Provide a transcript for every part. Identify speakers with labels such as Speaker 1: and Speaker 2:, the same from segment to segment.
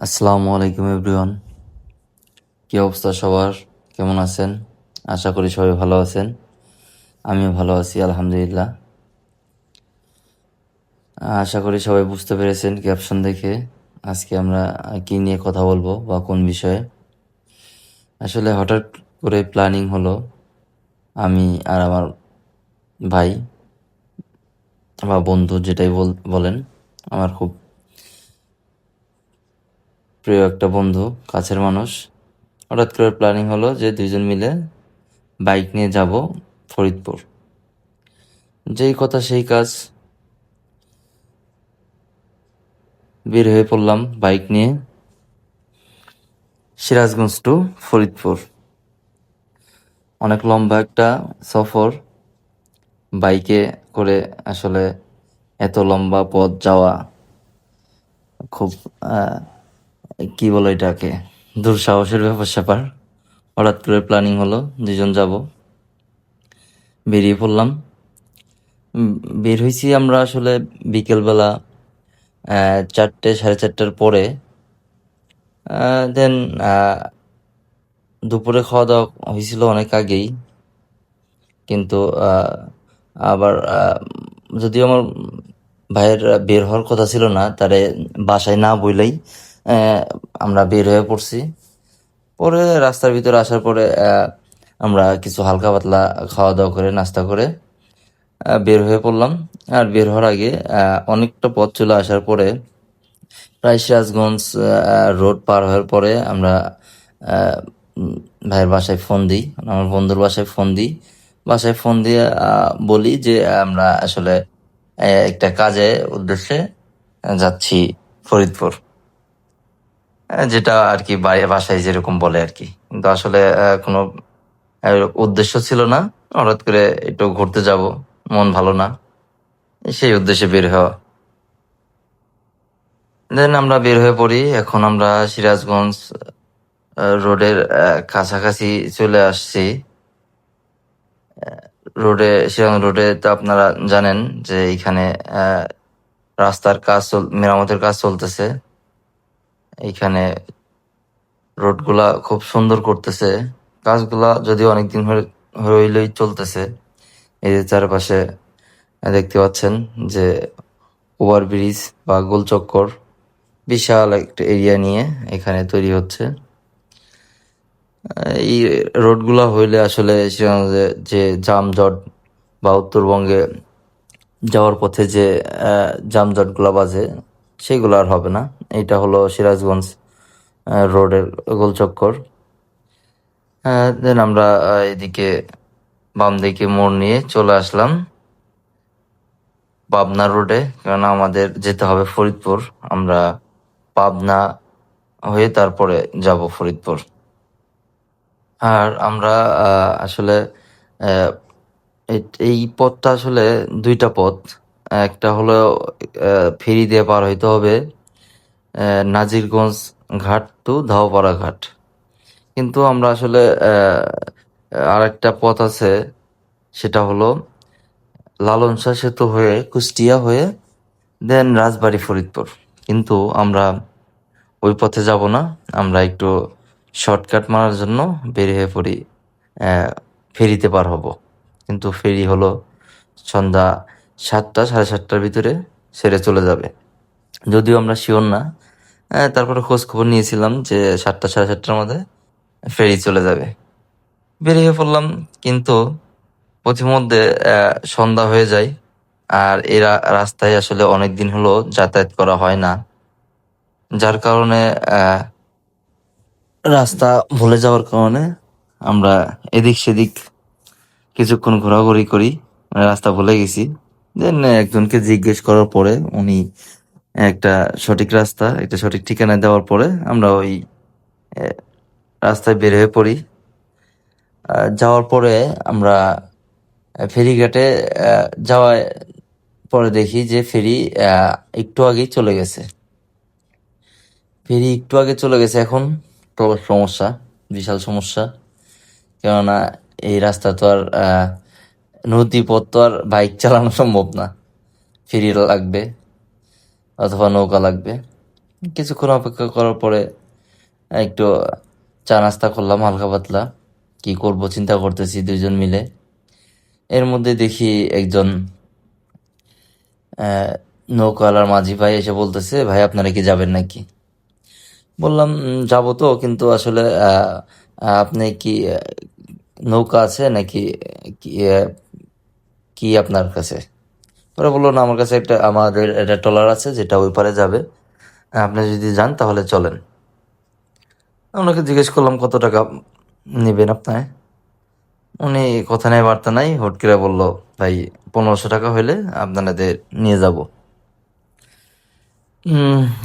Speaker 1: আসসালামু আলাইকুম, এভরিওয়ান। কি অবস্থা সবার? কেমন আছেন? আশা করি সবাই ভালো আছেন। আমিও ভালো আছি, আলহামদুলিল্লাহ। আশা করি সবাই বুঝতে পেরেছেন ক্যাপশন দেখে আজকে আমরা কি নিয়ে কথা বলব বা কোন বিষয়ে। আসলে হঠাৎ করে প্ল্যানিং হলো, আমি আর আমার ভাই বা বন্ধু যেটাই বল- বলেন, আমার খুব প্রিয় একটা বন্ধু, কাছের মানুষ। হঠাৎ করে প্ল্যানিং হলো যে দুইজন মিলে বাইক নিয়ে যাব ফরিদপুর। যেই কথা সেই কাজ। বের হয়ে পড়লাম বাইক নিয়ে সিরাজগঞ্জ টু ফরিদপুর। অনেক লম্বা একটা সফর। বাইকে করে আসলে এত লম্বা পথ যাওয়া খুব কি বলে এটাকে? দুঃসাহসের ব্যাপার স্যাপার। হঠাৎ করে প্ল্যানিং হলো দুজন যাব। বেরিয়ে পড়লাম। বের হয়েছি আমরা আসলে বিকেলবেলা চারটে, সাড়ে চারটার পরে। দেন দুপুরে খাওয়া দাওয়া হয়েছিল অনেক আগেই। কিন্তু আবার যদিও আমার ভাইয়ের বের হওয়ার কথা ছিল না, তারে বাসায় না বইলেই আমরা বের হয়ে পড়ছি। পরে রাস্তার ভিতরে আসার পরে আমরা কিছু হালকা পাতলা খাওয়া দাওয়া করে, নাস্তা করে বের হয়ে পড়লাম। আর বের হওয়ার আগে অনেকটা পথ চলে আসার পরে প্রায় সিরাজগঞ্জ রোড পার হওয়ার পরে আমরা ভাইয়ের বাসায় ফোন দিই। আমার বন্ধুর বাসায় ফোন দিই। বাসায় ফোন দিয়ে বলি যে, আমরা আসলে একটা কাজে উদ্দেশ্যে যাচ্ছি ফরিদপুর। যেটা আর কি বাসায় যেরকম বলে আর কি। কিন্তু আসলে কোনো উদ্দেশ্য ছিল না। হঠাৎ করে একটু ঘুরতে যাব, মন ভালো না। সেই উদ্দেশ্যে বের হওয়া। দেন আমরা বের হয়ে পড়ি। এখন আমরা সিরাজগঞ্জ রোডের কাছাকাছি চলে আসছি। রোডে সিরাজগঞ্জ রোডে তো আপনারা জানেন যে এখানে রাস্তার কাজ মেরামতের কাজ চলতেছে। এইখানে রোডগুলা খুব সুন্দর করতেছে। কাজগুলা যদিও অনেকদিন হইলেই চলতেছে। এই যে চারপাশে দেখতে পাচ্ছেন যে ওভার ব্রিজ বা গোলচক্কর বিশাল একটা এরিয়া নিয়ে এখানে তৈরি হচ্ছে। এই রোডগুলা হইলে আসলে যে যানজট বা উত্তরবঙ্গে যাওয়ার পথে যে আহ, যানজটগুলা বাজে সেগুলো আর হবে না। এটা হলো সিরাজগঞ্জ রোডের গোলচক্কর। দেন আমরা এদিকে বাম দিকে মোড় নিয়ে চলে আসলাম পাবনা রোডে। কারণ আমাদের যেতে হবে ফরিদপুর। আমরা পাবনা হয়ে তারপরে যাব ফরিদপুর। আর আমরা আসলে এই পথটা আসলে দুইটা পথ। একটা হলো ফেরি দিয়ে পার হইতে হবে নাজিরগঞ্জ ঘাট টু ধাওপাড়া ঘাট। কিন্তু আমরা আসলে আর একটা পথ আছে, সেটা হলো লালন শাহ সেতু হয়ে কুষ্টিয়া হয়ে, দেন রাজবাড়ি ফরিদপুর। কিন্তু আমরা ওই পথে যাব না, আমরা একটু শর্টকাট মারার জন্য বের হয়ে পড়ি ফেরিতে পার হব। কিন্তু ফেরি হলো সন্ধ্যা সাতটা, সাড়ে সাতটার ভিতরে সেরে চলে যাবে। যদিও আমরা শিওর না তারপরে খোঁজ খবর নিয়েছিলাম যে সাতটা, সাড়ে সাতটার মধ্যে ফেরি চলে যাবে। বেরিয়ে পড়লাম, কিন্তু পথিমধ্যে সন্ধ্যা হয়ে যায়, আর এরা রাস্তায় আসলে অনেক দিন হলো যাতায়াত করা হয় না। যার কারণে রাস্তা ভুলে যাওয়ার কারণে আমরা এদিক সেদিক কিছুক্ষণ ঘোরাঘুরি করি মানে রাস্তা ভুলে গেছি। দেন একজনকে জিজ্ঞেস করার পরে উনি একটা সঠিক রাস্তা, একটা সঠিক ঠিকানা দেওয়ার পরে আমরা ওই রাস্তায় বের হয়ে পড়ি। যাওয়ার পরে আমরা ফেরিঘাটে যাওয়ার পরে দেখি যে ফেরি একটু আগেই চলে গেছে। ফেরি একটু আগে চলে গেছে এখন সমস্যা, বিশাল সমস্যা। কেননা এই রাস্তা তো আর নদী পথ তো আর বাইক চালানো সম্ভব না। ফেরি লাগবে অথবা নৌকা লাগবে। কিছুক্ষণ অপেক্ষা করার পরে একটু চা নাস্তা করলাম হালকা পাতলা। কি করব চিন্তা করতেছি দুইজন মিলে। এর মধ্যে দেখি একজন নৌকাওয়ালার মাঝি ভাই এসে বলতেছে ভাই আপনারা কি যাবেন নাকি? বললাম "উম, যাব তো কিন্তু আসলে আপনি কি নৌকা আছে নাকি কি আপনার কাছে? পরে বলল, না, আমার কাছে একটা, আমাদের একটা ট্রলার আছে, যেটা ওই পারে যাবে। আপনি যদি যান, তাহলে চলেন। ওনাকে জিজ্ঞেস করলাম, কত টাকা নেবেন আপনার উনি কথা নেই বার্তা নাই। হুট করে বলল, ভাই, পনেরোশো টাকা হইলে আপনাদের নিয়ে যাব।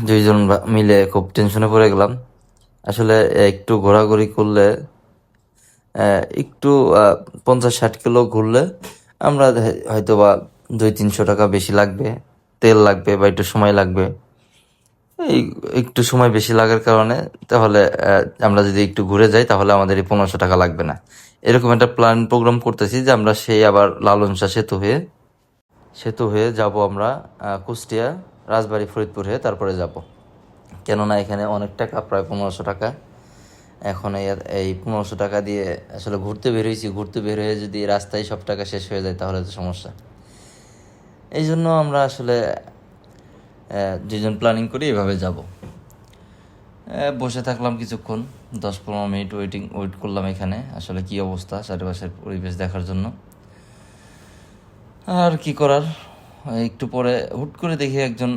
Speaker 1: দুইজন মিলে খুব টেনশনে পড়ে গেলাম। আসলে একটু ঘোরাঘুরি করলে একটু পঞ্চাশ ষাট কিলো ঘুরলে আমরা হয়তো বা দুই তিনশো টাকা বেশি লাগবে, তেল লাগবে বা একটু সময় লাগবে। এই একটু সময় বেশি লাগার কারণে তাহলে আমরা যদি একটু ঘুরে যাই তাহলে আমাদের এই পনেরোশো টাকা লাগবে না। এরকম একটা প্ল্যান প্রোগ্রাম করতেছি যে আমরা সেই আবার লালন শাহ সেতু হয়ে সেতু হয়ে যাব আমরা কুষ্টিয়া, রাজবাড়ী, ফরিদপুর হয়ে তারপরে যাব। কেননা এখানে অনেক টাকা, প্রায় পনেরোশো টাকা। এখন এই পনেরোশো টাকা দিয়ে আসলে ঘুরতে বের হয়েছি। ঘুরতে বের হয়ে যদি রাস্তায় সব টাকা শেষ হয়ে যায় তাহলে তো সমস্যা। এই জন্য আমরা আসলে দুজন প্ল্যানিং করি, এভাবে যাব। বসে থাকলাম কিছুক্ষণ। দশ পনেরো মিনিট ওয়েটিং ওয়েট করলাম এখানে। আসলে কি অবস্থা, চারিপাশের পরিবেশ দেখার জন্য। আর কি করার? একটু পরে হুট করে দেখি একজন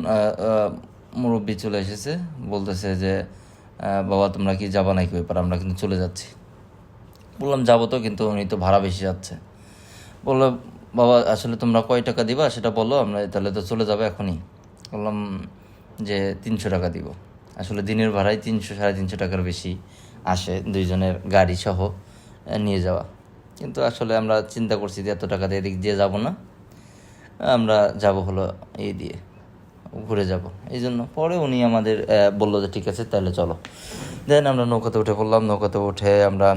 Speaker 1: মুরব্বী চলে এসেছে। বলতেছে যে বাবা, তোমরা কি যাবা নাকি? ব্যাপার আমরা কিন্তু চলে যাচ্ছি। বললাম, যাব তো, কিন্তু উনি তো ভাড়া বেশি যাচ্ছে। বলল, বাবা, আসলে তোমরা কয় টাকা দিবা? সেটা বলো, আমরা তাহলে তো চলে যাবে এখনই। বললাম যে, তিনশো টাকা দিব। আসলে দিনের ভাড়ায় তিনশো, সাড়ে তিনশো টাকার বেশি আসে দুইজনের গাড়ি সহ নিয়ে যাওয়া। কিন্তু আসলে আমরা চিন্তা করছি যে, এত টাকা দিয়ে এদিক দিয়ে যাব না। আমরা যাব হলো এই দিয়ে। ঘুরে যাব। এই জন্য পরে উনি আমাদের বলল যে ঠিক আছে, তাহলে চলো। দেন আমরা নৌকাতে উঠে পড়লাম। নৌকাতে উঠে আমরা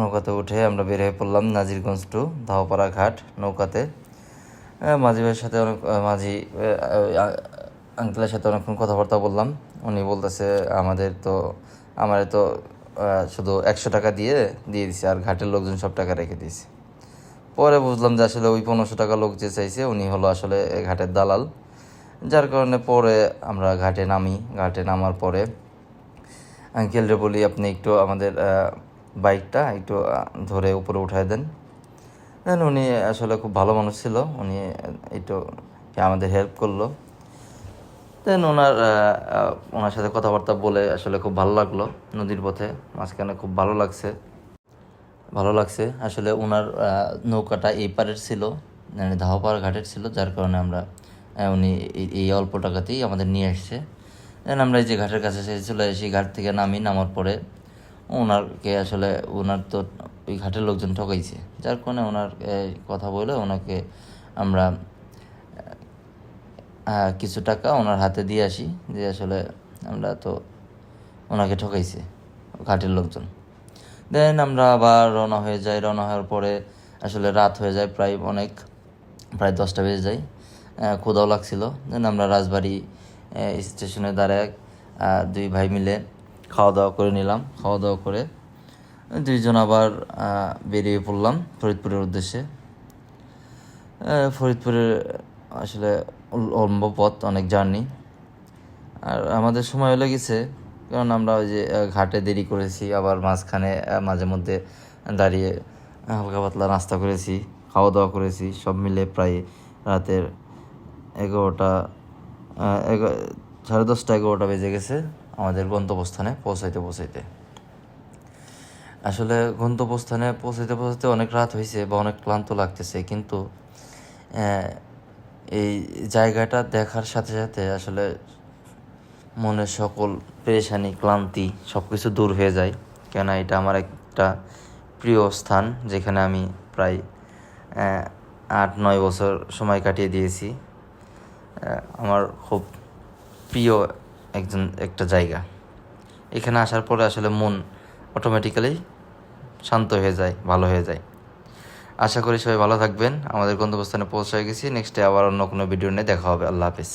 Speaker 1: নৌকাতে উঠে আমরা বের হয়ে পড়লাম নাজিরগঞ্জ টু ধাওপাড়া ঘাট নৌকাতে। মাঝি ভাইয়ের সাথে অনেক মাঝি আঙ্কেলের সাথে অনেকক্ষণ কথাবার্তা বললাম। উনি বলতেছে, আমাদের তো, আমার তো শুধু একশো টাকা দিয়ে দিয়ে দিছে, আর ঘাটের লোকজন সব টাকা রেখে দিয়েছে। পরে বুঝলাম যে আসলে ওই পনেরোশো টাকা লোক যে চাইছে, উনি হলো আসলে ঘাটের দালাল। যার কারণে পরে আমরা ঘাটে নামি। ঘাটে নামার পরে আঙ্কেলরে বলি, আপনি একটু আমাদের বাইকটা একটু ধরে উপরে উঠায় দেন। দেন উনি আসলে খুব ভালো মানুষ ছিল। উনি একটু আমাদের হেল্প করল। দেন ওনার ওনার সাথে কথাবার্তা বলে আসলে খুব ভালো লাগল। নদীর পথে মাঝখানে খুব ভালো লাগছে। ভালো লাগছে। আসলে ওনার নৌকাটা এই পারের ছিল মানে ধাওপাড় ঘাটের ছিল, যার কারণে আমরা উনি এই- অল্প টাকাতেই আমাদের নিয়ে আসছে। দেন আমরা এই যে ঘাটের কাছে এসে চলে আসি, ঘাট থেকে নামি, নামার পরে ওনারকে আসলে ওনার তো ওই ঘাটের লোকজন ঠকাইছে। যার কারণে ওনার কথা বলে ওনাকে আমরা কিছু টাকা ওনার হাতে দিয়ে আসি যে আসলে আমরা তো ওনাকে ঠকাইছে, ঘাটের লোকজন। দেন আমরা আবার রওনা হয়ে যাই। রওনা হওয়ার পরে আসলে রাত হয়ে যায় প্রায় অনেক প্রায় দশটা বেজে যায়। আহ, ক্ষুধাও লাগছিল। দেন আমরা রাজবাড়ি স্টেশনে দাঁড়ায় দুই ভাই মিলে খাওয়া দাওয়া করে নিলাম। খাওয়া দাওয়া করে দুইজন আবার বেরিয়ে পড়লাম ফরিদপুরের উদ্দেশ্যে। ফরিদপুরের আসলে লম্বা পথ অনেক জার্নি। আর আমাদের সময় লেগেছে কারণ আমরা ওই যে ঘাটে দেরি করেছি, আবার মাঝখানে মাঝে মধ্যে দাঁড়িয়ে হালকা পাতলা নাস্তা করেছি, খাওয়া দাওয়া করেছি, সব মিলে প্রায় রাতের এগারোটা সাড়ে দশটা এগারোটা বেজে গেছে আমাদের গন্তব্যস্থানে পৌঁছাইতে পৌঁছাইতে। আসলে গন্তব্যস্থানে পৌঁছাইতে পৌঁছাইতে অনেক রাত হয়েছে বা অনেক ক্লান্ত লাগতেছে, কিন্তু এই জায়গাটা দেখার সাথে সাথে আসলে মনের সকল পেরেশানি, ক্লান্তি সব কিছু দূর হয়ে যায়। কেন এটা আমার একটা প্রিয় স্থান, যেখানে আমি প্রায় আট, নয় বছর সময় কাটিয়ে দিয়েছি। আমার খুব প্রিয় একজন, একটা জায়গা। এখানে আসার পরে আসলে মন অটোমেটিক্যালি শান্ত হয়ে যায়, ভালো হয়ে যায়। আশা করি সবাই ভালো থাকবেন। আমাদের গন্তব্যস্থানে পৌঁছে গেছি। নেক্সটে আবার অন্য কোনো ভিডিও নিয়ে দেখা হবে। আল্লাহ হাফিজ।